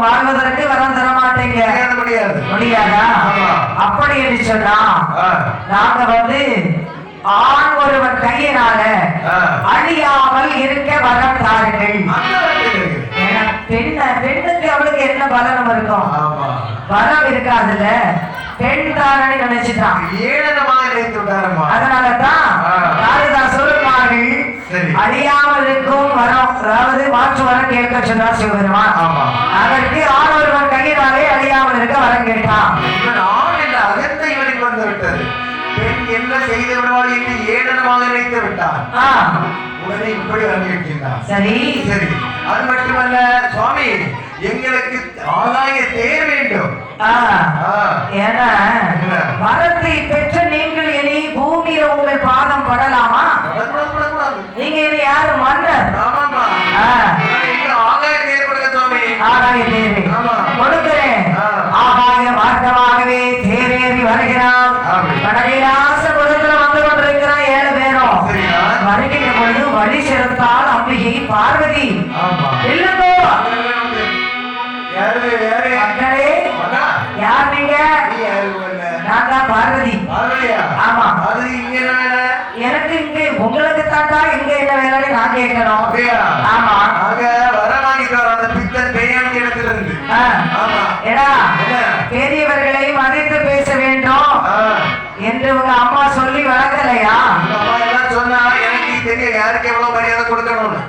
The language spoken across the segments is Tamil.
வாழ்வதற்கு வரம் தர மாட்டீங்க. முடியாது முடியாது. அப்படி என்று சொன்னா ஆ, நாங்க வந்து ஆண் ஒருவர் கையினால ஆ. அழியாமல் இருக்க வரம் தாருங்கள். பெண்ண பெண்ணுக்கு அவளுக்கு என்ன பலனம் இருக்கும்? வரம் இருக்காதுல்ல. பெண் தாரணை நினைச்சுட்டான் விட்டாரம்மா. அதனாலதான் அழியாமல் இருக்கும் வரம் அதாவது மாற்று வரம் கேட்க சொன்னார் சிவபெருமான். ஆமா. அதற்கு ஆண் ஒருவன் கையினாலே அழியாமல் இருக்க வரம் கேட்டான். இவன் ஆண் என்ற அகந்தை இவனுக்கு வந்து விட்டது. பெண் என்ன செய்து விடுவாள் என்று ஏளனமாக நினைத்து விட்டான். ஆ, உடனே இப்படி வந்திருக்கின்றான் சரி. சரி. அது மட்டுமல்ல சுவாமி எங்களுக்கு ஆதாய தேர் வேண்டும். ஏன்னா ஆமா. அது இங்க என்ன? எனக்கு இங்க உங்களுக்கு தாண்டா இங்க என்ன வேலைன்னு நான் கேட்கணும்? ஆமா ஆக வர வாங்கிட்டார் அந்த பித்தன். ஆ. ஆமா. எடா என்ன? பெரியவர்களை மதித்து பேச வேண்டும். என்று உங்க அம்மா சொல்லி வளர்க்கலையா சொன்னா எனக்கு தெரியும் யாருக்கு எவ்வளவு மரியாதை கொடுக்கணும்னு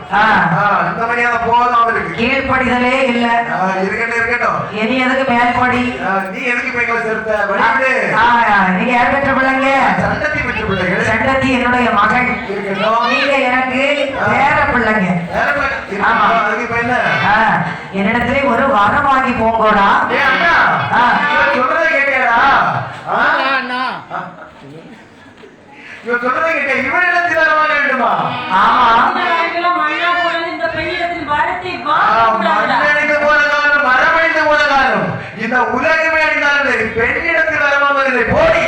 இந்த மரியாதை போதும் கீழ்ப்படிதலே இல்ல. இருக்கட்டும் இருக்கட்டும். இனி எதுக்கு மேல்படி? நீ எதுக்கு எங்களை சேர்த்த? நீங்க யார் பெற்ற பிள்ளைங்க? சண்டத்தி பெற்ற சண்டத்தி என்னுடைய மகள். இருக்கட்டும். நீங்க எனக்கு பிள்ளைங்க. வேற பிள்ளை. ஆமா. இருக்கட்டும், அதுக்கு இப்ப என்ன? ஆ, என்னிடத்திலே ஒரு வரம் வாங்கி போங்கோடா. இவன் சொல்றதை கேட்டியாடா? ஆ? ஆ. இவன் சொல்றதை கேட்டியா? இவனிடத்தில் வர வாங்க வேண்டுமா? ஆமா. இந்த உலகமே அடிந்தாலும் சரி, பெண்ணிடத்தில் வரமாவதில்லை போடி.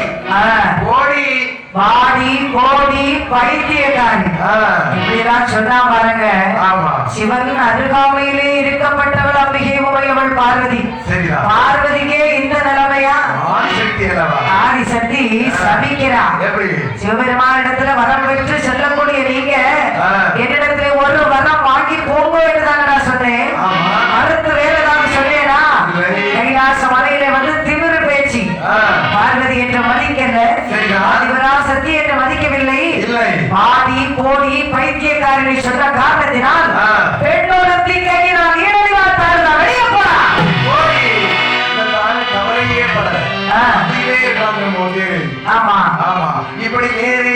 போடி. வாடி கோடி பைத்தியக்காரி. ஆ, இப்படிலாம் சொன்னா பாருங்க. ஆமா. சிவன் அருகாமையிலே இருக்கப்பட்டவள் அம்பிகை உமையவள் பார்வதி. பார்வதிக்கே இந்த நிலைமையா? ஆதி சக்தி சபிக்கிறா. எப்படி? சிவபெருமான் இடத்துல வரம் பெற்று செல்லக்கூடிய நீங்க சரிதான். ஆதிபரா சக்தி என்று மதிக்கவில்லை. இல்லை. பாடி கோடி பைத்தியக்காரனை சொன்ன காரணத்தினால் ஆ. பெண்ணோடத்தி கையினால் ஈடடிவார் தாருடா வெளியே போடா போடி தாய் கவலையே பட போது ஆமா. ஆமா. இப்படி நேரே